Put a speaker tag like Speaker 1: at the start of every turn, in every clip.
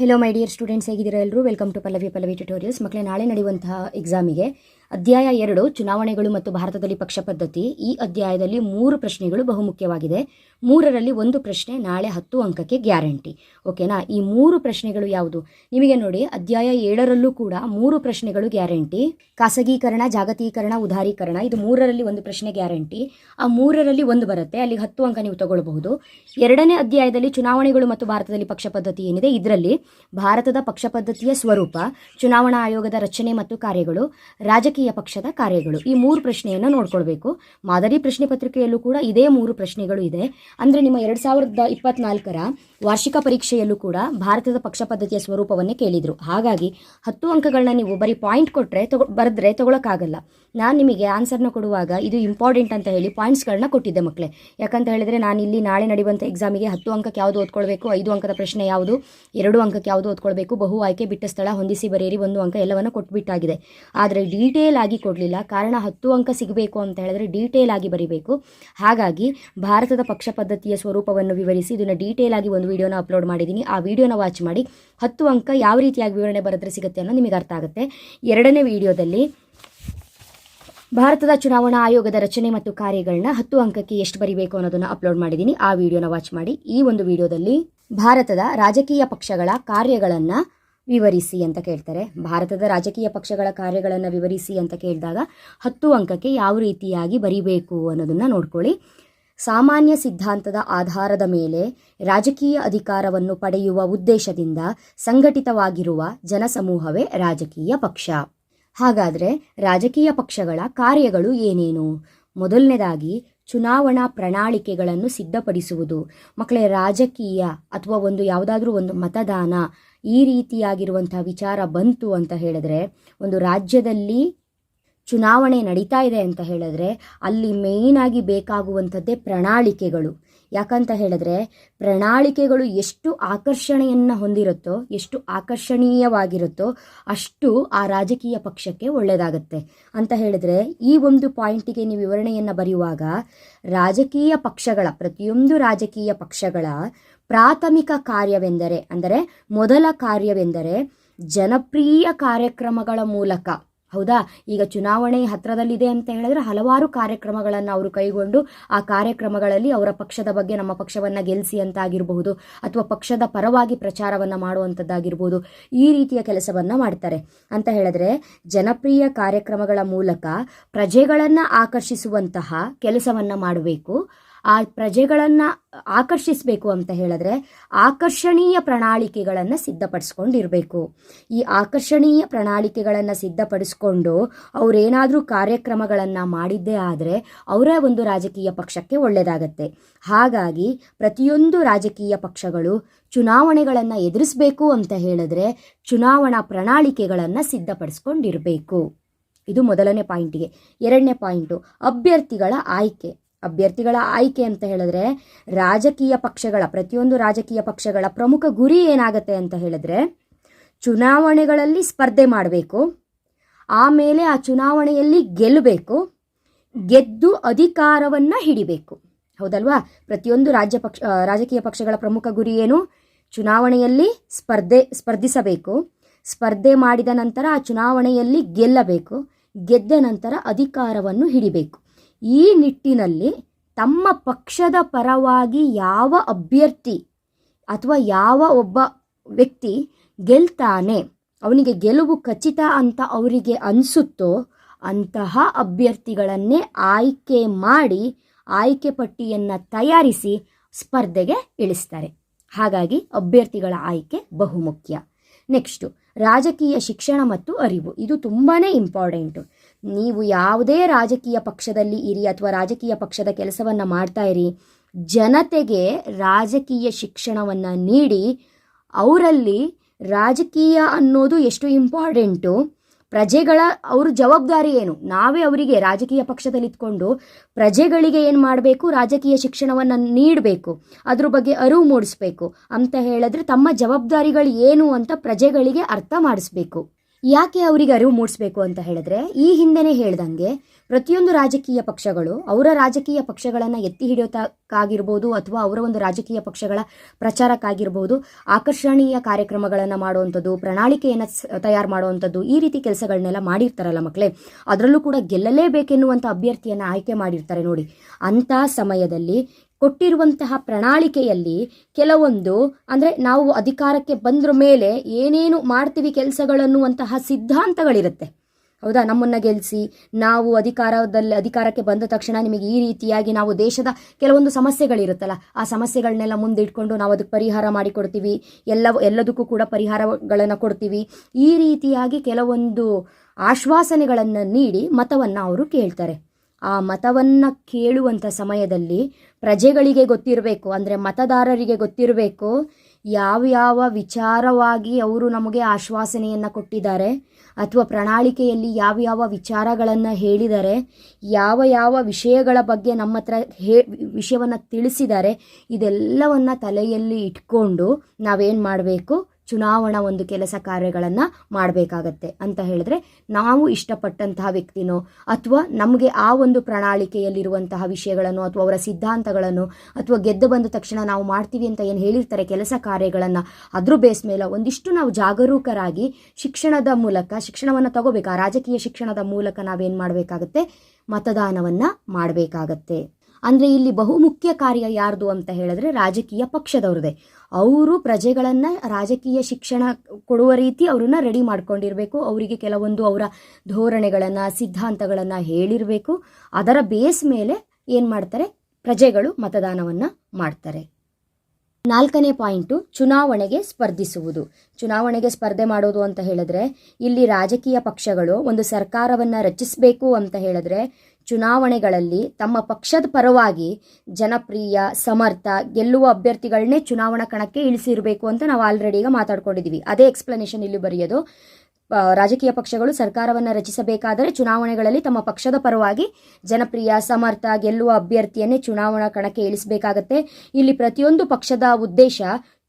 Speaker 1: Hello my dear students ಹೇಗಿದ್ದೀರಾ ಎಲ್ಲರೂ? Welcome to Pallavi Pallavi tutorials ಮಕ್ಕಳೇ, ನಾಳೆ ನಡೆಯುವಂತಹ ಎಕ್ಸಾಮಿಗೆ ಅಧ್ಯಾಯ ಎರಡು, ಚುನಾವಣೆಗಳು ಮತ್ತು ಭಾರತದಲ್ಲಿ ಪಕ್ಷ ಪದ್ಧತಿ. ಈ ಅಧ್ಯಾಯದಲ್ಲಿ ಮೂರು ಪ್ರಶ್ನೆಗಳು ಬಹುಮುಖ್ಯವಾಗಿದೆ. ಮೂರರಲ್ಲಿ ಒಂದು ಪ್ರಶ್ನೆ, ನಾಳೆ ಹತ್ತು ಅಂಕಕ್ಕೆ ಗ್ಯಾರಂಟಿ. ಓಕೆನಾ? ಈ ಮೂರು ಪ್ರಶ್ನೆಗಳು ಯಾವುದು? ನಿಮಗೆ ನೋಡಿ, ಅಧ್ಯಾಯ ಏಳರಲ್ಲೂ ಕೂಡ ಮೂರು ಪ್ರಶ್ನೆಗಳು ಗ್ಯಾರಂಟಿ. ಖಾಸಗೀಕರಣ, ಜಾಗತೀಕರಣ, ಉದಾರೀಕರಣ, ಇದು ಮೂರರಲ್ಲಿ ಒಂದು ಪ್ರಶ್ನೆ ಗ್ಯಾರಂಟಿ. ಆ ಮೂರರಲ್ಲಿ ಒಂದು ಬರುತ್ತೆ ಅಲ್ಲಿ ಹತ್ತು ಅಂಕ ನೀವು ತಗೊಳ್ಬಹುದು. ಎರಡನೇ ಅಧ್ಯಾಯದಲ್ಲಿ ಚುನಾವಣೆಗಳು ಮತ್ತು ಭಾರತದಲ್ಲಿ ಪಕ್ಷ ಪದ್ಧತಿ ಏನಿದೆ? ಇದರಲ್ಲಿ ಭಾರತದ ಪಕ್ಷ ಪದ್ಧತಿಯ ಸ್ವರೂಪ, ಚುನಾವಣಾ ಆಯೋಗದ ರಚನೆ ಮತ್ತು ಕಾರ್ಯಗಳು, ರಾಜಕೀಯ ಪಕ್ಷದ ಕಾರ್ಯಗಳು. ಈ ಮೂರು ಪ್ರಶ್ನೆಯನ್ನು ನೋಡ್ಕೊಳ್ಬೇಕು. ಮಾದರಿ ಪ್ರಶ್ನೆ ಪತ್ರಿಕೆಯಲ್ಲೂ ಕೂಡ ಇದೇ ಮೂರು ಪ್ರಶ್ನೆಗಳು ಇದೆ. ಅಂದರೆ ನಿಮ್ಮ ಎರಡು ಸಾವಿರದ ಇಪ್ಪತ್ನಾಲ್ಕರ ವಾರ್ಷಿಕ ಪರೀಕ್ಷೆಯಲ್ಲೂ ಕೂಡ ಭಾರತದ ಪಕ್ಷ ಪದ್ಧತಿಯ ಸ್ವರೂಪವನ್ನೇ ಕೇಳಿದರು. ಹಾಗಾಗಿ ಹತ್ತು ಅಂಕಗಳನ್ನ ನೀವು ಬರೀ ಪಾಯಿಂಟ್ ಕೊಟ್ಟರೆ ತಗೊ, ಬರೆದ್ರೆ ತಗೊಳಕ್ಕಾಗಲ್ಲ. ನಾನು ನಿಮಗೆ ಆನ್ಸರ್ನ ಕೊಡುವಾಗ ಇದು ಇಂಪಾರ್ಟೆಂಟ್ ಅಂತ ಹೇಳಿ ಪಾಯಿಂಟ್ಸ್ಗಳನ್ನ ಕೊಟ್ಟಿದ್ದೆ ಮಕ್ಕಳೇ ಯಾಕಂತ ಹೇಳಿದರೆ ನಾನು ಇಲ್ಲಿ ನಾಳೆ ನಡೆಯುವಂಥ ಎಕ್ಸಾಮಿಗೆ ಹತ್ತು ಅಂಕಕ್ಕೆ ಯಾವುದು ಓದ್ಕೊಳ್ಬೇಕು, ಐದು ಅಂಕದ ಪ್ರಶ್ನೆ ಯಾವುದು, ಎರಡು ಅಂಕಕ್ಕೆ ಯಾವುದು ಓದ್ಕೊಳ್ಬೇಕು, ಬಹು ಆಯ್ಕೆ, ಬಿಟ್ಟ ಸ್ಥಳ, ಹೊಂದಿಸಿ, ಬರೆಯಿರಿ, ಒಂದು ಅಂಕ ಎಲ್ಲವನ್ನು ಕೊಟ್ಬಿಟ್ಟಾಗಿದೆ. ಆದರೆ ಡೀಟೇಲ್ ಆಗಿ ಕೊಡಲಿಲ್ಲ. ಕಾರಣ ಹತ್ತು ಅಂಕ ಸಿಗಬೇಕು ಅಂತ ಹೇಳಿದ್ರೆ ಡೀಟೇಲ್ ಆಗಿ ಬರೀಬೇಕು. ಹಾಗಾಗಿ ಭಾರತದ ಪಕ್ಷ ಪದ್ಧತಿಯ ಸ್ವರೂಪವನ್ನು ವಿವರಿಸಿ ಇದನ್ನು ಡೀಟೇಲ್ ಆಗಿ ಒಂದು ವಿಡಿಯೋನ ಅಪ್ಲೋಡ್ ಮಾಡಿದ್ದೀನಿ. ಆ ವಿಡಿಯೋನ ವಾಚ್ ಮಾಡಿ ಹತ್ತು ಅಂಕ ಯಾವ ರೀತಿಯಾಗಿ ವಿವರಣೆ ಬರೆದ್ರೆ ಸಿಗುತ್ತೆ ಅನ್ನೋ ನಿಮಗೆ ಅರ್ಥ ಆಗುತ್ತೆ. ಎರಡನೇ ವಿಡಿಯೋದಲ್ಲಿ ಭಾರತದ ಚುನಾವಣಾ ಆಯೋಗದ ರಚನೆ ಮತ್ತು ಕಾರ್ಯಗಳನ್ನ ಹತ್ತು ಅಂಕಕ್ಕೆ ಎಷ್ಟು ಬರಿಬೇಕು ಅನ್ನೋದನ್ನ ಅಪ್ಲೋಡ್ ಮಾಡಿದ್ದೀನಿ. ಆ ವಿಡಿಯೋನ ವಾಚ್ ಮಾಡಿ. ಈ ಒಂದು ವಿಡಿಯೋದಲ್ಲಿ ಭಾರತದ ರಾಜಕೀಯ ಪಕ್ಷಗಳ ಕಾರ್ಯಗಳನ್ನು ವಿವರಿಸಿ ಅಂತ ಕೇಳ್ತಾರೆ. ಭಾರತದ ರಾಜಕೀಯ ಪಕ್ಷಗಳ ಕಾರ್ಯಗಳನ್ನು ವಿವರಿಸಿ ಅಂತ ಕೇಳಿದಾಗ ಹತ್ತು ಅಂಕಕ್ಕೆ ಯಾವ ರೀತಿಯಾಗಿ ಬರಿಬೇಕು ಅನ್ನೋದನ್ನು ನೋಡ್ಕೊಳ್ಳಿ. ಸಾಮಾನ್ಯ ಸಿದ್ಧಾಂತದ ಆಧಾರದ ಮೇಲೆ ರಾಜಕೀಯ ಅಧಿಕಾರವನ್ನು ಪಡೆಯುವ ಉದ್ದೇಶದಿಂದ ಸಂಘಟಿತವಾಗಿರುವ ಜನಸಮೂಹವೇ ರಾಜಕೀಯ ಪಕ್ಷ. ಹಾಗಾದರೆ ರಾಜಕೀಯ ಪಕ್ಷಗಳ ಕಾರ್ಯಗಳು ಏನೇನು? ಮೊದಲನೇದಾಗಿ ಚುನಾವಣಾ ಪ್ರಣಾಳಿಕೆಗಳನ್ನು ಸಿದ್ಧಪಡಿಸುವುದು. ಮಕ್ಕಳೇ, ರಾಜಕೀಯ ಅಥವಾ ಒಂದು ಯಾವುದಾದ್ರೂ ಒಂದು ಮತದಾನ ಈ ರೀತಿಯಾಗಿರುವಂಥ ವಿಚಾರ ಬಂತು ಅಂತ ಹೇಳಿದ್ರೆ, ಒಂದು ರಾಜ್ಯದಲ್ಲಿ ಚುನಾವಣೆ ನಡೀತಾ ಇದೆ ಅಂತ ಹೇಳಿದ್ರೆ, ಅಲ್ಲಿ ಮೇಯ್ನಾಗಿ ಬೇಕಾಗುವಂಥದ್ದೇ ಪ್ರಣಾಳಿಕೆಗಳು. ಯಾಕಂತ ಹೇಳಿದ್ರೆ ಪ್ರಣಾಳಿಕೆಗಳು ಎಷ್ಟು ಆಕರ್ಷಣೆಯನ್ನು ಹೊಂದಿರುತ್ತೋ, ಎಷ್ಟು ಆಕರ್ಷಣೀಯವಾಗಿರುತ್ತೋ ಅಷ್ಟು ಆ ರಾಜಕೀಯ ಪಕ್ಷಕ್ಕೆ ಒಳ್ಳೆಯದಾಗತ್ತೆ. ಅಂತ ಹೇಳಿದ್ರೆ ಈ ಒಂದು ಪಾಯಿಂಟಿಗೆ ನೀವು ವಿವರಣೆಯನ್ನು ಬರೆಯುವಾಗ ರಾಜಕೀಯ ಪಕ್ಷಗಳ, ಪ್ರತಿಯೊಂದು ರಾಜಕೀಯ ಪಕ್ಷಗಳ ಪ್ರಾಥಮಿಕ ಕಾರ್ಯವೆಂದರೆ, ಅಂದರೆ ಮೊದಲ ಕಾರ್ಯವೆಂದರೆ ಜನಪ್ರಿಯ ಕಾರ್ಯಕ್ರಮಗಳ ಮೂಲಕ ಹೌದಾ? ಈಗ ಚುನಾವಣೆ ಹತ್ರದಲ್ಲಿದೆ ಅಂತ ಹೇಳಿದ್ರೆ ಹಲವಾರು ಕಾರ್ಯಕ್ರಮಗಳನ್ನು ಅವರು ಕೈಗೊಂಡು ಆ ಕಾರ್ಯಕ್ರಮಗಳಲ್ಲಿ ಅವರ ಪಕ್ಷದ ಬಗ್ಗೆ ನಮ್ಮ ಪಕ್ಷವನ್ನು ಗೆಲ್ಲಿಸಿ ಅಂತಾಗಿರಬಹುದು ಅಥವಾ ಪಕ್ಷದ ಪರವಾಗಿ ಪ್ರಚಾರವನ್ನು ಮಾಡುವಂಥದ್ದಾಗಿರ್ಬೋದು ಈ ರೀತಿಯ ಕೆಲಸವನ್ನು ಮಾಡ್ತಾರೆ. ಅಂತ ಹೇಳಿದ್ರೆ ಜನಪ್ರಿಯ ಕಾರ್ಯಕ್ರಮಗಳ ಮೂಲಕ ಪ್ರಜೆಗಳನ್ನು ಆಕರ್ಷಿಸುವಂತಹ ಕೆಲಸವನ್ನು ಮಾಡಬೇಕು. ಆ ಪ್ರಜೆಗಳನ್ನು ಆಕರ್ಷಿಸಬೇಕು ಅಂತ ಹೇಳಿದ್ರೆ ಆಕರ್ಷಣೀಯ ಪ್ರಣಾಳಿಕೆಗಳನ್ನು ಸಿದ್ಧಪಡಿಸ್ಕೊಂಡಿರಬೇಕು. ಈ ಆಕರ್ಷಣೀಯ ಪ್ರಣಾಳಿಕೆಗಳನ್ನು ಸಿದ್ಧಪಡಿಸ್ಕೊಂಡು ಅವರೇನಾದರೂ ಕಾರ್ಯಕ್ರಮಗಳನ್ನು ಮಾಡಿದ್ದೇ ಆದರೆ ಅವರ ಒಂದು ರಾಜಕೀಯ ಪಕ್ಷಕ್ಕೆ ಒಳ್ಳೆಯದಾಗತ್ತೆ ಹಾಗಾಗಿ ಪ್ರತಿಯೊಂದು ರಾಜಕೀಯ ಪಕ್ಷಗಳು ಚುನಾವಣೆಗಳನ್ನು ಎದುರಿಸಬೇಕು ಅಂತ ಹೇಳಿದ್ರೆ ಚುನಾವಣಾ ಪ್ರಣಾಳಿಕೆಗಳನ್ನು ಸಿದ್ಧಪಡಿಸ್ಕೊಂಡಿರಬೇಕು. ಇದು ಮೊದಲನೇ ಪಾಯಿಂಟಿಗೆ. ಎರಡನೇ ಪಾಯಿಂಟು, ಅಭ್ಯರ್ಥಿಗಳ ಆಯ್ಕೆ. ಅಭ್ಯರ್ಥಿಗಳ ಆಯ್ಕೆ ಅಂತ ಹೇಳಿದ್ರೆ ರಾಜಕೀಯ ಪಕ್ಷಗಳ, ಪ್ರತಿಯೊಂದು ರಾಜಕೀಯ ಪಕ್ಷಗಳ ಪ್ರಮುಖ ಗುರಿ ಏನಾಗುತ್ತೆ ಅಂತ ಹೇಳಿದ್ರೆ ಚುನಾವಣೆಗಳಲ್ಲಿ ಸ್ಪರ್ಧೆ ಮಾಡಬೇಕು, ಆಮೇಲೆ ಆ ಚುನಾವಣೆಯಲ್ಲಿ ಗೆಲ್ಲಬೇಕು, ಗೆದ್ದು ಅಧಿಕಾರವನ್ನು ಹಿಡಿಬೇಕು. ಹೌದಲ್ವಾ? ಪ್ರತಿಯೊಂದು ರಾಜ್ಯ ಪಕ್ಷ ರಾಜಕೀಯ ಪಕ್ಷಗಳ ಪ್ರಮುಖ ಗುರಿ ಏನು? ಚುನಾವಣೆಯಲ್ಲಿ ಸ್ಪರ್ಧೆ, ಸ್ಪರ್ಧಿಸಬೇಕು, ಸ್ಪರ್ಧೆ ಮಾಡಿದ ನಂತರ ಆ ಚುನಾವಣೆಯಲ್ಲಿ ಗೆಲ್ಲಬೇಕು, ಗೆದ್ದ ನಂತರ ಅಧಿಕಾರವನ್ನು ಹಿಡಿಬೇಕು. ಈ ನಿಟ್ಟಿನಲ್ಲಿ ತಮ್ಮ ಪಕ್ಷದ ಪರವಾಗಿ ಯಾವ ಅಭ್ಯರ್ಥಿ ಅಥವಾ ಯಾವ ಒಬ್ಬ ವ್ಯಕ್ತಿ ಗೆಲ್ತಾನೆ, ಅವನಿಗೆ ಗೆಲುವು ಖಚಿತ ಅಂತ ಅವರಿಗೆ ಅನಿಸುತ್ತೋ ಅಂತಹ ಅಭ್ಯರ್ಥಿಗಳನ್ನೇ ಆಯ್ಕೆ ಮಾಡಿ ಆಯ್ಕೆ ಪಟ್ಟಿಯನ್ನು ತಯಾರಿಸಿ ಸ್ಪರ್ಧೆಗೆ ಇಳಿಸ್ತಾರೆ. ಹಾಗಾಗಿ ಅಭ್ಯರ್ಥಿಗಳ ಆಯ್ಕೆ ಬಹುಮುಖ್ಯ. ನೆಕ್ಸ್ಟು, ರಾಜಕೀಯ ಶಿಕ್ಷಣ ಮತ್ತು ಅರಿವು. ಇದು ತುಂಬಾ ಇಂಪಾರ್ಟೆಂಟು ನೀವು ಯಾವುದೇ ರಾಜಕೀಯ ಪಕ್ಷದಲ್ಲಿ ಇರಿ ಅಥವಾ ರಾಜಕೀಯ ಪಕ್ಷದ ಕೆಲಸವನ್ನು ಮಾಡ್ತಾ ಇರಿ, ಜನತೆಗೆ ರಾಜಕೀಯ ಶಿಕ್ಷಣವನ್ನು ನೀಡಿ, ಅವರಲ್ಲಿ ರಾಜಕೀಯ ಅನ್ನೋದು ಎಷ್ಟು ಇಂಪಾರ್ಟೆಂಟು, ಪ್ರಜೆಗಳ, ಅವ್ರ ಜವಾಬ್ದಾರಿ ಏನು? ನಾವೇ ಅವರಿಗೆ ರಾಜಕೀಯ ಪಕ್ಷದಲ್ಲಿ ಇದ್ಕೊಂಡು ಪ್ರಜೆಗಳಿಗೆ ಏನು ಮಾಡಬೇಕು? ರಾಜಕೀಯ ಶಿಕ್ಷಣವನ್ನು ನೀಡಬೇಕು, ಅದ್ರ ಬಗ್ಗೆ ಅರಿವು ಮೂಡಿಸ್ಬೇಕು, ಅಂತ ಹೇಳಿದ್ರೆ ತಮ್ಮ ಜವಾಬ್ದಾರಿಗಳು ಏನು ಅಂತ ಪ್ರಜೆಗಳಿಗೆ ಅರ್ಥ ಮಾಡಿಸ್ಬೇಕು. ಯಾಕೆ ಅವರಿಗೆ ಅರಿವು ಮೂಡಿಸಬೇಕು ಅಂತ ಹೇಳಿದ್ರೆ, ಈ ಹಿಂದೆನೇ ಹೇಳ್ದಂಗೆ ಪ್ರತಿಯೊಂದು ರಾಜಕೀಯ ಪಕ್ಷಗಳು ಅವರ ರಾಜಕೀಯ ಪಕ್ಷಗಳನ್ನು ಎತ್ತಿ ಹಿಡಿಯೋತಕ್ಕಾಗಿರ್ಬೋದು ಅಥವಾ ಅವರ ಒಂದು ರಾಜಕೀಯ ಪಕ್ಷಗಳ ಪ್ರಚಾರಕ್ಕಾಗಿರ್ಬೋದು, ಆಕರ್ಷಣೀಯ ಕಾರ್ಯಕ್ರಮಗಳನ್ನು ಮಾಡುವಂಥದ್ದು, ಪ್ರಣಾಳಿಕೆಯನ್ನು ತಯಾರು ಮಾಡುವಂಥದ್ದು ಈ ರೀತಿ ಕೆಲಸಗಳನ್ನೆಲ್ಲ ಮಾಡಿರ್ತಾರಲ್ಲ ಮಕ್ಕಳೇ ಅದರಲ್ಲೂ ಕೂಡ ಗೆಲ್ಲಲೇಬೇಕೆನ್ನುವಂಥ ಅಭ್ಯರ್ಥಿಯನ್ನು ಆಯ್ಕೆ ಮಾಡಿರ್ತಾರೆ ನೋಡಿ. ಅಂಥ ಸಮಯದಲ್ಲಿ ಕೊಟ್ಟಿರುವಂತಹ ಪ್ರಣಾಳಿಕೆಯಲ್ಲಿ ಕೆಲವೊಂದು, ಅಂದರೆ ನಾವು ಅಧಿಕಾರಕ್ಕೆ ಬಂದ್ರ ಮೇಲೆ ಏನೇನು ಮಾಡ್ತೀವಿ ಕೆಲಸಗಳನ್ನುವಂತಹ ಸಿದ್ಧಾಂತಗಳಿರುತ್ತೆ. ಹೌದಾ? ನಮ್ಮನ್ನು ಗೆಲ್ಲಿಸಿ ನಾವು ಅಧಿಕಾರದಲ್ಲಿ, ಅಧಿಕಾರಕ್ಕೆ ಬಂದ ತಕ್ಷಣ ನಿಮಗೆ ಈ ರೀತಿಯಾಗಿ ನಾವು ದೇಶದ ಕೆಲವೊಂದು ಸಮಸ್ಯೆಗಳಿರುತ್ತಲ್ಲ, ಆ ಸಮಸ್ಯೆಗಳನ್ನೆಲ್ಲ ಮುಂದೆ ಇಟ್ಕೊಂಡು ನಾವು ಅದಕ್ಕೆ ಪರಿಹಾರ ಮಾಡಿಕೊಡ್ತೀವಿ ಎಲ್ಲ ಎಲ್ಲದಕ್ಕೂ ಕೂಡ ಪರಿಹಾರಗಳನ್ನು ಕೊಡ್ತೀವಿ. ಈ ರೀತಿಯಾಗಿ ಕೆಲವೊಂದು ಆಶ್ವಾಸನೆಗಳನ್ನು ನೀಡಿ ಮತವನ್ನು ಅವರು ಕೇಳ್ತಾರೆ. ಆ ಮತವನ್ನು ಕೇಳುವಂಥ ಸಮಯದಲ್ಲಿ ಪ್ರಜೆಗಳಿಗೆ ಗೊತ್ತಿರಬೇಕು, ಅಂದರೆ ಮತದಾರರಿಗೆ ಗೊತ್ತಿರಬೇಕು ಯಾವ ಯಾವ ವಿಚಾರವಾಗಿ ಅವರು ನಮಗೆ ಆಶ್ವಾಸನೆಯನ್ನು ಕೊಟ್ಟಿದ್ದಾರೆ ಅಥವಾ ಪ್ರಣಾಳಿಕೆಯಲ್ಲಿ ಯಾವ ಯಾವ ವಿಚಾರಗಳನ್ನು ಹೇಳಿದ್ದಾರೆ ಯಾವ ಯಾವ ವಿಷಯಗಳ ಬಗ್ಗೆ ನಮ್ಮ ಹತ್ರ ಹೇ, ವಿಷಯವನ್ನು ತಿಳಿಸಿದ್ದಾರೆ ಇದೆಲ್ಲವನ್ನು ತಲೆಯಲ್ಲಿ ಇಟ್ಕೊಂಡು ನಾವೇನು ಮಾಡಬೇಕು? ಚುನಾವಣಾ ಒಂದು ಕೆಲಸ ಕಾರ್ಯಗಳನ್ನು ಮಾಡಬೇಕಾಗತ್ತೆ ಅಂತ ಹೇಳಿದ್ರೆ, ನಾವು ಇಷ್ಟಪಟ್ಟಂತಹ ವ್ಯಕ್ತಿನೋ ಅಥವಾ ನಮಗೆ ಆ ಒಂದು ಪ್ರಣಾಳಿಕೆಯಲ್ಲಿರುವಂತಹ ವಿಷಯಗಳನ್ನು ಅಥವಾ ಅವರ ಸಿದ್ಧಾಂತಗಳನ್ನು ಅಥವಾ ಗೆದ್ದು ಬಂದ ತಕ್ಷಣ ನಾವು ಮಾಡ್ತೀವಿ ಅಂತ ಏನು ಹೇಳಿರ್ತಾರೆ ಕೆಲಸ ಕಾರ್ಯಗಳನ್ನು, ಅದ್ರ ಬೇಸ್ ಮೇಲೆ ಒಂದಿಷ್ಟು ನಾವು ಜಾಗರೂಕರಾಗಿ ಶಿಕ್ಷಣದ ಮೂಲಕ, ಶಿಕ್ಷಣವನ್ನು ತಗೋಬೇಕು. ಆ ರಾಜಕೀಯ ಶಿಕ್ಷಣದ ಮೂಲಕ ನಾವೇನು ಮಾಡಬೇಕಾಗತ್ತೆ? ಮತದಾನವನ್ನು ಮಾಡಬೇಕಾಗತ್ತೆ. ಅಂದರೆ ಇಲ್ಲಿ ಬಹುಮುಖ್ಯ ಕಾರ್ಯ ಯಾರ್ದು ಅಂತ ಹೇಳಿದ್ರೆ ರಾಜಕೀಯ ಪಕ್ಷದವ್ರದೇ ಅವರು ಪ್ರಜೆಗಳನ್ನು ರಾಜಕೀಯ ಶಿಕ್ಷಣ ಕೊಡುವ ರೀತಿ ಅವ್ರನ್ನ ರೆಡಿ ಮಾಡ್ಕೊಂಡಿರಬೇಕು. ಅವರಿಗೆ ಕೆಲವೊಂದು ಅವರ ಧೋರಣೆಗಳನ್ನು, ಸಿದ್ಧಾಂತಗಳನ್ನು ಹೇಳಿರಬೇಕು. ಅದರ ಬೇಸ್ ಮೇಲೆ ಏನು ಮಾಡ್ತಾರೆ? ಪ್ರಜೆಗಳು ಮತದಾನವನ್ನು ಮಾಡ್ತಾರೆ. ನಾಲ್ಕನೇ ಪಾಯಿಂಟು, ಚುನಾವಣೆಗೆ ಸ್ಪರ್ಧಿಸುವುದು. ಚುನಾವಣೆಗೆ ಸ್ಪರ್ಧೆ ಮಾಡೋದು ಅಂತ ಹೇಳಿದ್ರೆ, ಇಲ್ಲಿ ರಾಜಕೀಯ ಪಕ್ಷಗಳು ಒಂದು ಸರ್ಕಾರವನ್ನು ರಚಿಸಬೇಕು ಅಂತ ಹೇಳಿದ್ರೆ ಚುನಾವಣೆಗಳಲ್ಲಿ ತಮ್ಮ ಪಕ್ಷದ ಪರವಾಗಿ ಜನಪ್ರಿಯ, ಸಮರ್ಥ, ಗೆಲ್ಲುವ ಅಭ್ಯರ್ಥಿಗಳನ್ನೇ ಚುನಾವಣಾ ಕಣಕ್ಕೆ ಇಳಿಸಿರಬೇಕು ಅಂತ ನಾವು ಆಲ್ರೆಡಿ ಈಗ ಮಾತಾಡ್ಕೊಂಡಿದ್ದೀವಿ ಅದೇ ಎಕ್ಸ್ಪ್ಲನೇಷನ್ ಇಲ್ಲಿ ಬರೆಯೋದು. ರಾಜಕೀಯ ಪಕ್ಷಗಳು ಸರ್ಕಾರವನ್ನು ರಚಿಸಬೇಕಾದರೆ ಚುನಾವಣೆಗಳಲ್ಲಿ ತಮ್ಮ ಪಕ್ಷದ ಪರವಾಗಿ ಜನಪ್ರಿಯ, ಸಮರ್ಥ, ಗೆಲ್ಲುವ ಅಭ್ಯರ್ಥಿಯನ್ನೇ ಚುನಾವಣಾ ಕಣಕ್ಕೆ ಇಳಿಸಬೇಕಾಗತ್ತೆ. ಇಲ್ಲಿ ಪ್ರತಿಯೊಂದು ಪಕ್ಷದ ಉದ್ದೇಶ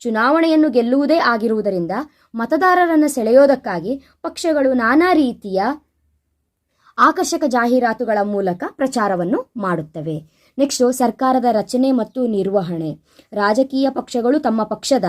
Speaker 1: ಚುನಾವಣೆಯನ್ನು ಗೆಲ್ಲುವುದೇ ಆಗಿರುವುದರಿಂದ ಮತದಾರರನ್ನು ಸೆಳೆಯೋದಕ್ಕಾಗಿ ಪಕ್ಷಗಳು ನಾನಾ ರೀತಿಯ ಆಕರ್ಷಕ ಜಾಹೀರಾತುಗಳ ಮೂಲಕ ಪ್ರಚಾರವನ್ನು ಮಾಡುತ್ತವೆ. ನೆಕ್ಸ್ಟು, ಸರ್ಕಾರದ ರಚನೆ ಮತ್ತು ನಿರ್ವಹಣೆ. ರಾಜಕೀಯ ಪಕ್ಷಗಳು ತಮ್ಮ ಪಕ್ಷದ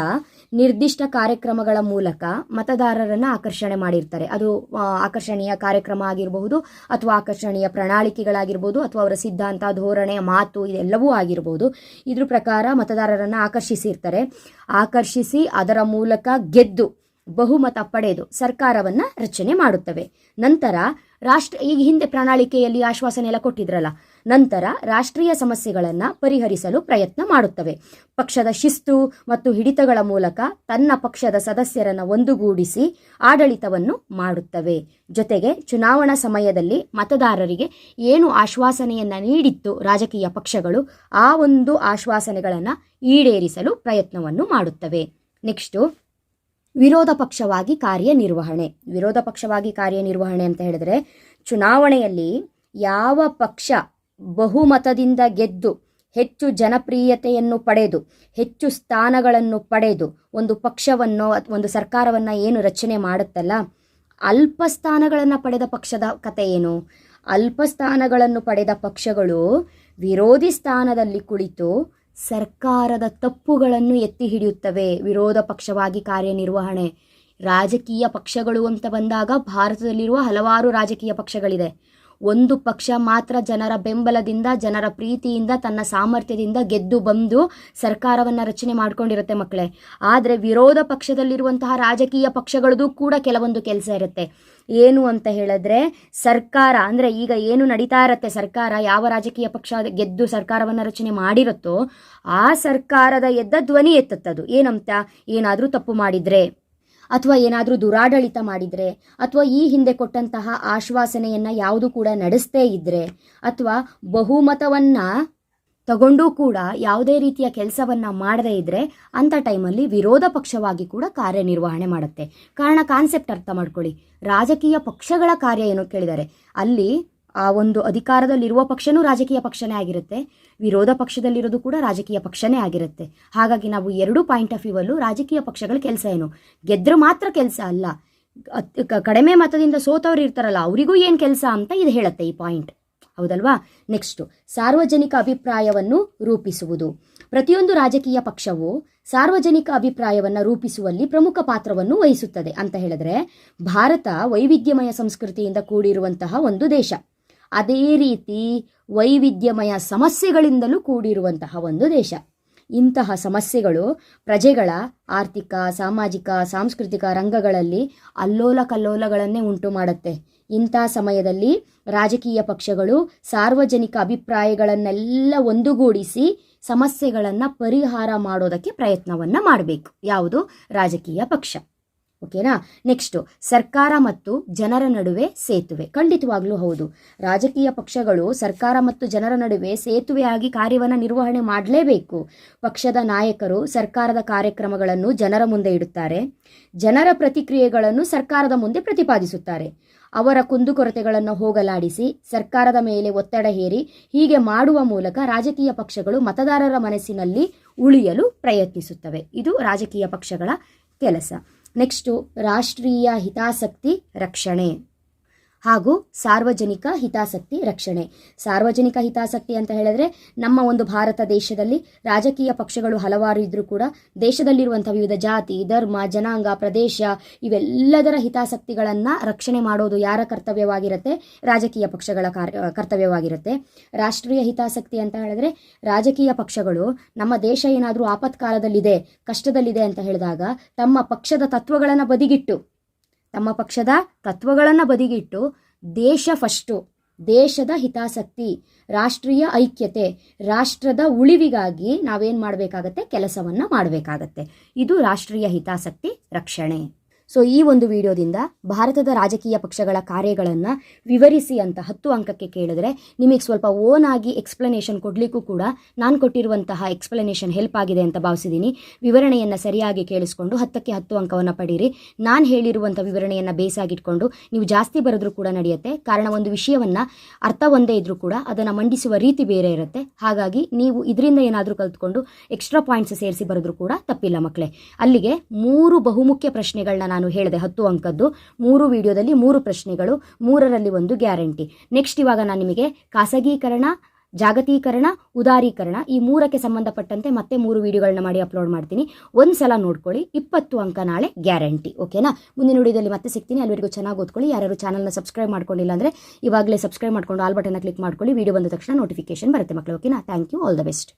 Speaker 1: ನಿರ್ದಿಷ್ಟ ಕಾರ್ಯಕ್ರಮಗಳ ಮೂಲಕ ಮತದಾರರನ್ನು ಆಕರ್ಷಣೆ ಮಾಡಿರ್ತಾರೆ. ಅದು ಆಕರ್ಷಣೀಯ ಕಾರ್ಯಕ್ರಮ ಆಗಿರಬಹುದು ಅಥವಾ ಆಕರ್ಷಣೀಯ ಪ್ರಣಾಳಿಕೆಗಳಾಗಿರ್ಬೋದು ಅಥವಾ ಅವರ ಸಿದ್ಧಾಂತ, ಧೋರಣೆ, ಮಾತು ಇದೆಲ್ಲವೂ ಆಗಿರ್ಬೋದು. ಇದ್ರ ಪ್ರಕಾರ ಮತದಾರರನ್ನು ಆಕರ್ಷಿಸಿರ್ತಾರೆ. ಆಕರ್ಷಿಸಿ ಅದರ ಮೂಲಕ ಗೆದ್ದು ಬಹುಮತ ಪಡೆದು ಸರ್ಕಾರವನ್ನು ರಚನೆ ಮಾಡುತ್ತವೆ. ನಂತರ ರಾಷ್ಟ್ರ, ಈಗ ಹಿಂದೆ ಪ್ರಣಾಳಿಕೆಯಲ್ಲಿ ಆಶ್ವಾಸನೆ ಎಲ್ಲ ಕೊಟ್ಟಿದ್ರಲ್ಲ, ನಂತರ ರಾಷ್ಟ್ರೀಯ ಸಮಸ್ಯೆಗಳನ್ನು ಪರಿಹರಿಸಲು ಪ್ರಯತ್ನ ಮಾಡುತ್ತವೆ. ಪಕ್ಷದ ಶಿಸ್ತು ಮತ್ತು ಹಿಡಿತಗಳ ಮೂಲಕ ತನ್ನ ಪಕ್ಷದ ಸದಸ್ಯರನ್ನು ಒಂದುಗೂಡಿಸಿ ಆಡಳಿತವನ್ನು ಮಾಡುತ್ತವೆ. ಜೊತೆಗೆ ಚುನಾವಣಾ ಸಮಯದಲ್ಲಿ ಮತದಾರರಿಗೆ ಏನು ಆಶ್ವಾಸನೆಯನ್ನು ನೀಡಿತ್ತು ರಾಜಕೀಯ ಪಕ್ಷಗಳು, ಆ ಒಂದು ಆಶ್ವಾಸನೆಗಳನ್ನು ಈಡೇರಿಸಲು ಪ್ರಯತ್ನವನ್ನು ಮಾಡುತ್ತವೆ. ನೆಕ್ಸ್ಟು ವಿರೋಧ ಪಕ್ಷವಾಗಿ ಕಾರ್ಯನಿರ್ವಹಣೆ. ವಿರೋಧ ಪಕ್ಷವಾಗಿ ಕಾರ್ಯನಿರ್ವಹಣೆ ಅಂತ ಹೇಳಿದ್ರೆ, ಚುನಾವಣೆಯಲ್ಲಿ ಯಾವ ಪಕ್ಷ ಬಹುಮತದಿಂದ ಗೆದ್ದು ಹೆಚ್ಚು ಜನಪ್ರಿಯತೆಯನ್ನು ಪಡೆದು, ಹೆಚ್ಚು ಸ್ಥಾನಗಳನ್ನು ಪಡೆದು ಒಂದು ಪಕ್ಷವನ್ನು ಒಂದು ಸರ್ಕಾರವನ್ನು ಏನು ರಚನೆ ಮಾಡುತ್ತಲ್ಲ, ಅಲ್ಪ ಸ್ಥಾನಗಳನ್ನು ಪಡೆದ ಪಕ್ಷದ ಕತೆ ಏನು? ಅಲ್ಪ ಸ್ಥಾನಗಳನ್ನು ಪಡೆದ ಪಕ್ಷಗಳು ವಿರೋಧಿ ಸ್ಥಾನದಲ್ಲಿ ಕುಳಿತು ಸರ್ಕಾರದ ತಪ್ಪುಗಳನ್ನು ಎತ್ತಿ ಹಿಡಿಯುತ್ತವೆ. ವಿರೋಧ ಪಕ್ಷವಾಗಿ ಕಾರ್ಯನಿರ್ವಹಣೆ. ರಾಜಕೀಯ ಪಕ್ಷಗಳು ಅಂತ ಬಂದಾಗ ಭಾರತದಲ್ಲಿರುವ ಹಲವಾರು ರಾಜಕೀಯ ಪಕ್ಷಗಳಿದೆ. ಒಂದು ಪಕ್ಷ ಮಾತ್ರ ಜನರ ಬೆಂಬಲದಿಂದ, ಜನರ ಪ್ರೀತಿಯಿಂದ, ತನ್ನ ಸಾಮರ್ಥ್ಯದಿಂದ ಗೆದ್ದು ಬಂದು ಸರ್ಕಾರವನ್ನು ರಚನೆ ಮಾಡ್ಕೊಂಡಿರುತ್ತೆ ಮಕ್ಕಳೇ. ಆದರೆ ವಿರೋಧ ಪಕ್ಷದಲ್ಲಿರುವಂತಹ ರಾಜಕೀಯ ಪಕ್ಷಗಳದ್ದು ಕೂಡ ಕೆಲವೊಂದು ಕೆಲಸ ಇರುತ್ತೆ. ಏನು ಅಂತ ಹೇಳಿದ್ರೆ ಸರ್ಕಾರ, ಅಂದರೆ ಈಗ ಏನು ನಡೀತಾ ಇರುತ್ತೆ ಸರ್ಕಾರ, ಯಾವ ರಾಜಕೀಯ ಪಕ್ಷ ಗೆದ್ದು ಸರ್ಕಾರವನ್ನು ರಚನೆ ಮಾಡಿರುತ್ತೋ ಆ ಸರ್ಕಾರದ ಎದ್ದ ಧ್ವನಿ ಎತ್ತುತ್ತದು ಏನಂತ? ಏನಾದರೂ ತಪ್ಪು ಮಾಡಿದರೆ, ಅಥವಾ ಏನಾದರೂ ದುರಾಡಳಿತ ಮಾಡಿದರೆ, ಅಥವಾ ಈ ಹಿಂದೆ ಕೊಟ್ಟಂತಹ ಆಶ್ವಾಸನೆಯನ್ನು ಯಾವುದು ಕೂಡ ನಡೆಸ್ತೇ ಇದ್ದರೆ ಅಥವಾ ಬಹುಮತವನ್ನು ತಗೊಂಡೂ ಕೂಡ ಯಾವುದೇ ರೀತಿಯ ಕೆಲಸವನ್ನು ಮಾಡದೇ ಇದ್ದರೆ ಅಂಥ ಟೈಮಲ್ಲಿ ವಿರೋಧ ಪಕ್ಷವಾಗಿ ಕೂಡ ಕಾರ್ಯನಿರ್ವಹಣೆ ಮಾಡುತ್ತೆ. ಕಾರಣ ಕಾನ್ಸೆಪ್ಟ್ ಅರ್ಥ ಮಾಡ್ಕೊಳ್ಳಿ. ರಾಜಕೀಯ ಪಕ್ಷಗಳ ಕಾರ್ಯ ಏನು ಕೇಳಿದ್ದಾರೆ ಅಲ್ಲಿ ಆ ಒಂದು ಅಧಿಕಾರದಲ್ಲಿರುವ ಪಕ್ಷನೂ ರಾಜಕೀಯ ಪಕ್ಷನೇ ಆಗಿರುತ್ತೆ. ವಿರೋಧ ಪಕ್ಷದಲ್ಲಿರೋದು ಕೂಡ ರಾಜಕೀಯ ಪಕ್ಷನೇ ಆಗಿರುತ್ತೆ. ಹಾಗಾಗಿ ನಾವು ಎರಡು ಪಾಯಿಂಟ್ ಆಫ್ ವ್ಯೂ ಅಲ್ಲೂ ರಾಜಕೀಯ ಪಕ್ಷಗಳ ಕೆಲಸ ಏನು? ಗೆದ್ರೆ ಮಾತ್ರ ಕೆಲಸ ಅಲ್ಲ. ಕಡಿಮೆ ಮತದಿಂದ ಸೋತವ್ರು ಇರ್ತಾರಲ್ಲ, ಅವರಿಗೂ ಏನು ಕೆಲಸ ಅಂತ ಇದು ಹೇಳುತ್ತೆ ಈ ಪಾಯಿಂಟ್ ಹೌದಲ್ವಾ? ನೆಕ್ಸ್ಟು ಸಾರ್ವಜನಿಕ ಅಭಿಪ್ರಾಯವನ್ನು ರೂಪಿಸುವುದು. ಪ್ರತಿಯೊಂದು ರಾಜಕೀಯ ಪಕ್ಷವು ಸಾರ್ವಜನಿಕ ಅಭಿಪ್ರಾಯವನ್ನು ರೂಪಿಸುವಲ್ಲಿ ಪ್ರಮುಖ ಪಾತ್ರವನ್ನು ವಹಿಸುತ್ತದೆ ಅಂತ ಹೇಳಿದ್ರೆ, ಭಾರತ ವೈವಿಧ್ಯಮಯ ಸಂಸ್ಕೃತಿಯಿಂದ ಕೂಡಿರುವಂತಹ ಒಂದು ದೇಶ. ಅದೇ ರೀತಿ ವೈವಿಧ್ಯಮಯ ಸಮಸ್ಯೆಗಳಿಂದಲೂ ಕೂಡಿರುವಂತಹ ಒಂದು ದೇಶ. ಇಂತಹ ಸಮಸ್ಯೆಗಳು ಪ್ರಜೆಗಳ ಆರ್ಥಿಕ, ಸಾಮಾಜಿಕ, ಸಾಂಸ್ಕೃತಿಕ ರಂಗಗಳಲ್ಲಿ ಅಲ್ಲೋಲ ಕಲ್ಲೋಲಗಳನ್ನೇ ಉಂಟು ಮಾಡುತ್ತೆ. ಇಂಥ ಸಮಯದಲ್ಲಿ ರಾಜಕೀಯ ಪಕ್ಷಗಳು ಸಾರ್ವಜನಿಕ ಅಭಿಪ್ರಾಯಗಳನ್ನೆಲ್ಲ ಒಂದುಗೂಡಿಸಿ ಸಮಸ್ಯೆಗಳನ್ನು ಪರಿಹಾರ ಮಾಡೋದಕ್ಕೆ ಪ್ರಯತ್ನವನ್ನು ಮಾಡಬೇಕು. ಯಾವುದು? ರಾಜಕೀಯ ಪಕ್ಷ. ಓಕೆನಾ? ನೆಕ್ಸ್ಟು ಸರ್ಕಾರ ಮತ್ತು ಜನರ ನಡುವೆ ಸೇತುವೆ. ಖಂಡಿತವಾಗ್ಲೂ ಹೌದು. ರಾಜಕೀಯ ಪಕ್ಷಗಳು ಸರ್ಕಾರ ಮತ್ತು ಜನರ ನಡುವೆ ಸೇತುವೆಯಾಗಿ ಕಾರ್ಯವನ್ನು ನಿರ್ವಹಣೆ ಮಾಡಲೇಬೇಕು. ಪಕ್ಷದ ನಾಯಕರು ಸರ್ಕಾರದ ಕಾರ್ಯಕ್ರಮಗಳನ್ನು ಜನರ ಮುಂದೆ ಇಡುತ್ತಾರೆ. ಜನರ ಪ್ರತಿಕ್ರಿಯೆಗಳನ್ನು ಸರ್ಕಾರದ ಮುಂದೆ ಪ್ರತಿಪಾದಿಸುತ್ತಾರೆ. ಅವರ ಕುಂದುಕೊರತೆಗಳನ್ನು ಹೋಗಲಾಡಿಸಿ, ಸರ್ಕಾರದ ಮೇಲೆ ಒತ್ತಡ ಹೇರಿ, ಹೀಗೆ ಮಾಡುವ ಮೂಲಕ ರಾಜಕೀಯ ಪಕ್ಷಗಳು ಮತದಾರರ ಮನಸ್ಸಿನಲ್ಲಿ ಉಳಿಯಲು ಪ್ರಯತ್ನಿಸುತ್ತವೆ. ಇದು ರಾಜಕೀಯ ಪಕ್ಷಗಳ ಕೆಲಸ. ನೆಕ್ಸ್ಟು ರಾಷ್ಟ್ರೀಯ ಹಿತಾಸಕ್ತಿ ರಕ್ಷಣೆ ಹಾಗೂ ಸಾರ್ವಜನಿಕ ಹಿತಾಸಕ್ತಿ ರಕ್ಷಣೆ. ಸಾರ್ವಜನಿಕ ಹಿತಾಸಕ್ತಿ ಅಂತ ಹೇಳಿದ್ರೆ ನಮ್ಮ ಒಂದು ಭಾರತ ದೇಶದಲ್ಲಿ ರಾಜಕೀಯ ಪಕ್ಷಗಳು ಹಲವಾರು ಇದ್ರೂ ಕೂಡ ದೇಶದಲ್ಲಿರುವಂಥ ವಿವಿಧ ಜಾತಿ, ಧರ್ಮ, ಜನಾಂಗ, ಪ್ರದೇಶ ಇವೆಲ್ಲದರ ಹಿತಾಸಕ್ತಿಗಳನ್ನು ರಕ್ಷಣೆ ಮಾಡೋದು ಯಾರ ಕರ್ತವ್ಯವಾಗಿರುತ್ತೆ? ರಾಜಕೀಯ ಪಕ್ಷಗಳ ಕರ್ತವ್ಯವಾಗಿರುತ್ತೆ. ರಾಷ್ಟ್ರೀಯ ಹಿತಾಸಕ್ತಿ ಅಂತ ಹೇಳಿದ್ರೆ ರಾಜಕೀಯ ಪಕ್ಷಗಳು ನಮ್ಮ ದೇಶ ಏನಾದರೂ ಆಪತ್ಕಾಲದಲ್ಲಿದೆ, ಕಷ್ಟದಲ್ಲಿದೆ ಅಂತ ಹೇಳಿದಾಗ ತಮ್ಮ ಪಕ್ಷದ ತತ್ವಗಳನ್ನು ಬದಿಗಿಟ್ಟು ತಮ್ಮ ಪಕ್ಷದ ತತ್ವಗಳನ್ನು ಬದಿಗಿಟ್ಟು ದೇಶ ಫಸ್ಟು, ದೇಶದ ಹಿತಾಸಕ್ತಿ, ರಾಷ್ಟ್ರೀಯ ಐಕ್ಯತೆ, ರಾಷ್ಟ್ರದ ಉಳಿವಿಗಾಗಿ ನಾವೇನು ಮಾಡಬೇಕಾಗತ್ತೆ? ಕೆಲಸವನ್ನು ಮಾಡಬೇಕಾಗತ್ತೆ. ಇದು ರಾಷ್ಟ್ರೀಯ ಹಿತಾಸಕ್ತಿ ರಕ್ಷಣೆ. ಸೊ ಈ ಒಂದು ವಿಡಿಯೋದಿಂದ ಭಾರತದ ರಾಜಕೀಯ ಪಕ್ಷಗಳ ಕಾರ್ಯಗಳನ್ನು ವಿವರಿಸಿ ಅಂತ ಹತ್ತು ಅಂಕಕ್ಕೆ ಕೇಳಿದ್ರೆ ನಿಮಗೆ ಸ್ವಲ್ಪ ಓನ್ ಆಗಿ ಎಕ್ಸ್ಪ್ಲನೇಷನ್ ಕೊಡಲಿಕ್ಕೂ ಕೂಡ ನಾನು ಕೊಟ್ಟಿರುವಂತಹ ಎಕ್ಸ್ಪ್ಲನೇಷನ್ ಹೆಲ್ಪ್ ಆಗಿದೆ ಅಂತ ಭಾವಿಸಿದ್ದೀನಿ ವಿವರಣೆಯನ್ನು ಸರಿಯಾಗಿ ಕೇಳಿಸ್ಕೊಂಡು ಹತ್ತಕ್ಕೆ ಹತ್ತು ಅಂಕವನ್ನು ಪಡೀರಿ. ನಾನು ಹೇಳಿರುವಂಥ ವಿವರಣೆಯನ್ನು ಬೇಸಾಗಿಟ್ಕೊಂಡು ನೀವು ಜಾಸ್ತಿ ಬರೆದ್ರೂ ಕೂಡ ನಡೆಯುತ್ತೆ. ಕಾರಣ ಒಂದು ವಿಷಯವನ್ನು ಅರ್ಥ ಒಂದೇ ಇದ್ರೂ ಕೂಡ ಅದನ್ನು ಮಂಡಿಸುವ ರೀತಿ ಬೇರೆ ಇರುತ್ತೆ. ಹಾಗಾಗಿ ನೀವು ಇದರಿಂದ ಏನಾದರೂ ಕಲ್ತ್ಕೊಂಡು ಎಕ್ಸ್ಟ್ರಾ ಪಾಯಿಂಟ್ಸ್ ಸೇರಿಸಿ ಬರೆದ್ರೂ ಕೂಡ ತಪ್ಪಿಲ್ಲ ಮಕ್ಕಳೇ ಅಲ್ಲಿಗೆ ಮೂರು ಬಹುಮುಖ್ಯ ಪ್ರಶ್ನೆಗಳನ್ನ ನಾನು ಹೇಳಿದೆ ಹತ್ತು ಅಂಕದ್ದು, ಮೂರು ವಿಡಿಯೋದಲ್ಲಿ ಮೂರು ಪ್ರಶ್ನೆಗಳು, ಮೂರರಲ್ಲಿ ಒಂದು ಗ್ಯಾರಂಟಿ. ನೆಕ್ಸ್ಟ್ ಇವಾಗ ನಾನು ನಿಮಗೆ ಖಾಸಗೀಕರಣ, ಜಾಗತೀಕರಣ, ಉದಾರೀಕರಣ ಈ ಮೂರಕ್ಕೆ ಸಂಬಂಧಪಟ್ಟಂತೆ ಮತ್ತೆ ಮೂರು ವಿಡಿಯೋಗಳನ್ನ ಮಾಡಿ ಅಪ್ಲೋಡ್ ಮಾಡ್ತೀನಿ. ಒಂದು ಸಲ ನೋಡ್ಕೊಳ್ಳಿ, ಇಪ್ಪತ್ತು ಅಂಕ ನಾಳೆ ಗ್ಯಾರಂಟಿ ಓಕೆನಾ ಮುಂದಿನ ವಿಡಿಯೋದಲ್ಲಿ ಮತ್ತೆ ಸಿಗ್ತೀನಿ. ಅಲ್ಲಿವರೆಗೂ ಚೆನ್ನಾಗಿ ಓದ್ಕೊಳ್ಳಿ. ಯಾರು ಚಾನಲ್ನ ಸಬ್ಸ್ಕ್ರೈಬ್ ಮಾಡ್ಕೊಂಡಿಲ್ಲ ಅಂದರೆ ಇವಾಗಲೇ ಸಬ್ಸ್ಕ್ರೈಬ್ ಮಾಡ್ಕೊಂಡು ಆಲ್ ಬಟನ್ನ ಕ್ಲಿಕ್ ಮಾಡ್ಕೊಳ್ಳಿ. ವಿಡಿಯೋ ಬಂದ ತಕ್ಷಣ ನೋಟಿಫಿಕೇಶನ್ ಬರುತ್ತೆ ಮಕ್ಕಳು ಓಕೆನಾ thank you all the best